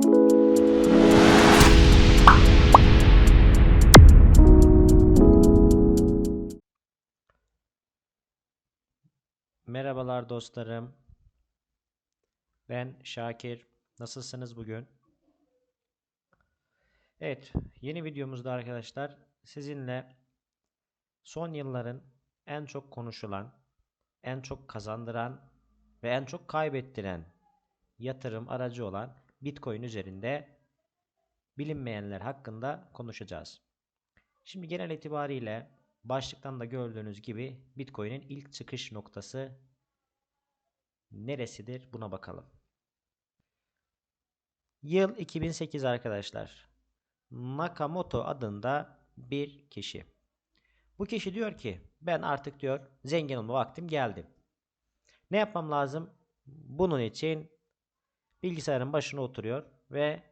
Merhabalar dostlarım. Ben Şakir. Nasılsınız bugün? Evet, yeni videomuzda arkadaşlar sizinle son yılların en çok konuşulan, en çok kazandıran ve en çok kaybettiren yatırım aracı olan Bitcoin üzerinde bilinmeyenler hakkında konuşacağız. Şimdi genel itibariyle başlıktan da gördüğünüz gibi Bitcoin'in ilk çıkış noktası neresidir buna bakalım. Yıl 2008 arkadaşlar. Nakamoto adında bir kişi. Bu kişi diyor ki ben artık diyor zengin olma vaktim geldi. Ne yapmam lazım? Bunun için bilgisayarın başına oturuyor ve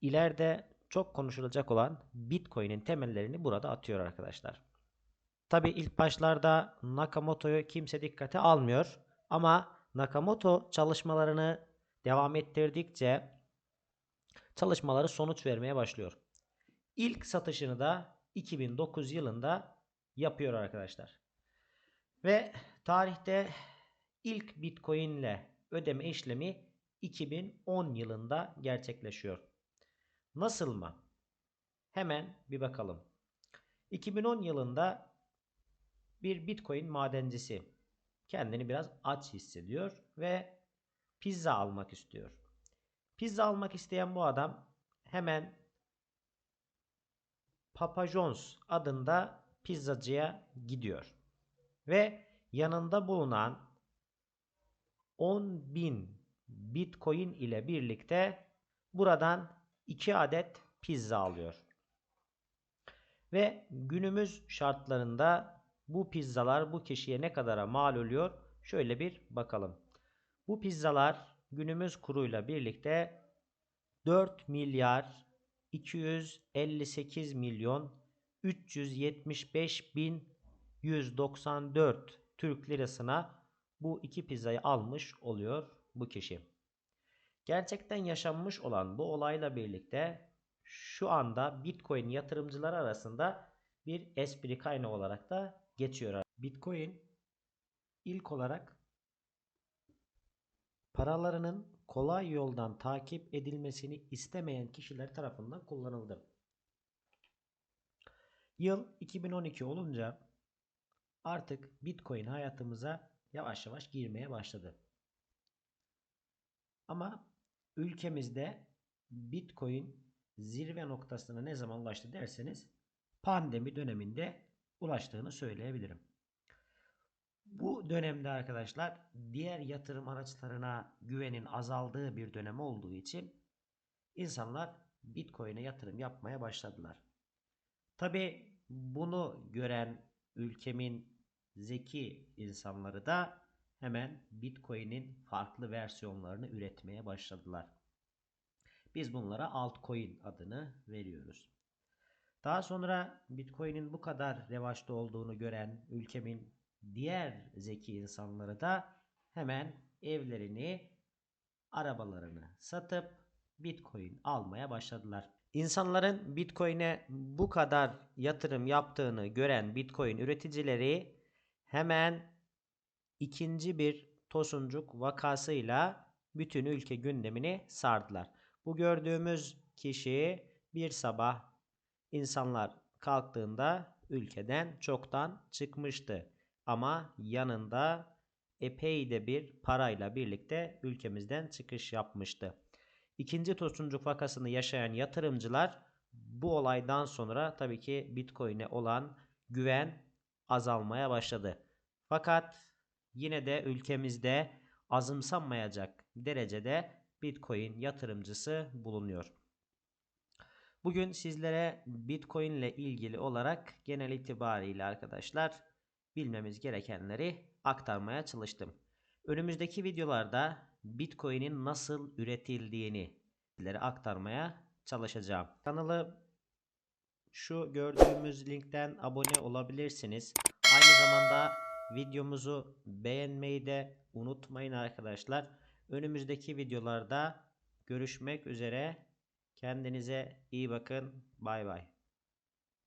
ileride çok konuşulacak olan Bitcoin'in temellerini burada atıyor arkadaşlar. Tabi ilk başlarda Nakamoto'yu kimse dikkate almıyor ama Nakamoto çalışmalarını devam ettirdikçe çalışmaları sonuç vermeye başlıyor. İlk satışını da 2009 yılında yapıyor arkadaşlar. Ve tarihte ilk Bitcoin ile ödeme işlemi 2010 yılında gerçekleşiyor. Nasıl mı? Hemen bir bakalım. 2010 yılında bir Bitcoin madencisi kendini biraz aç hissediyor ve pizza almak istiyor. Pizza almak isteyen bu adam hemen Papa John's adında pizzacıya gidiyor. Ve yanında bulunan 10.000 Bitcoin ile birlikte buradan 2 adet pizza alıyor. Ve günümüz şartlarında bu pizzalar bu kişiye ne kadara mal oluyor? Şöyle bir bakalım. Bu pizzalar günümüz kuruyla birlikte 4 milyar 258 milyon 375 bin 194 Türk lirasına bu iki pizzayı almış oluyor bu kişi. Gerçekten yaşanmış olan bu olayla birlikte şu anda Bitcoin yatırımcılar arasında bir espri kaynağı olarak da geçiyor. Bitcoin ilk olarak paralarının kolay yoldan takip edilmesini istemeyen kişiler tarafından kullanıldı. Yıl 2012 olunca artık Bitcoin hayatımıza yavaş yavaş girmeye başladı. Ama ülkemizde Bitcoin zirve noktasına ne zaman ulaştı derseniz pandemi döneminde ulaştığını söyleyebilirim. Bu dönemde arkadaşlar diğer yatırım araçlarına güvenin azaldığı bir dönem olduğu için insanlar Bitcoin'e yatırım yapmaya başladılar. Tabi bunu gören ülkemin zeki insanları da hemen Bitcoin'in farklı versiyonlarını üretmeye başladılar. Biz bunlara altcoin adını veriyoruz. Daha sonra Bitcoin'in bu kadar revaçta olduğunu gören ülkemin diğer zeki insanları da hemen evlerini, arabalarını satıp Bitcoin almaya başladılar. İnsanların Bitcoin'e bu kadar yatırım yaptığını gören Bitcoin üreticileri hemen ikinci bir Tosuncuk vakasıyla bütün ülke gündemini sardılar. Bu gördüğümüz kişi bir sabah insanlar kalktığında ülkeden çoktan çıkmıştı. Ama yanında epey de bir parayla birlikte ülkemizden çıkış yapmıştı. İkinci Tosuncuk vakasını yaşayan yatırımcılar bu olaydan sonra tabii ki Bitcoin'e olan güven azalmaya başladı. Fakat yine de ülkemizde azımsanmayacak derecede Bitcoin yatırımcısı bulunuyor. Bugün sizlere Bitcoin ile ilgili olarak genel itibariyle arkadaşlar bilmemiz gerekenleri aktarmaya çalıştım. Önümüzdeki videolarda Bitcoin'in nasıl üretildiğini sizlere aktarmaya çalışacağım. Kanalı şu gördüğümüz linkten abone olabilirsiniz. Aynı zamanda videomuzu beğenmeyi de unutmayın arkadaşlar. Önümüzdeki videolarda görüşmek üzere. Kendinize iyi bakın. Bay bay.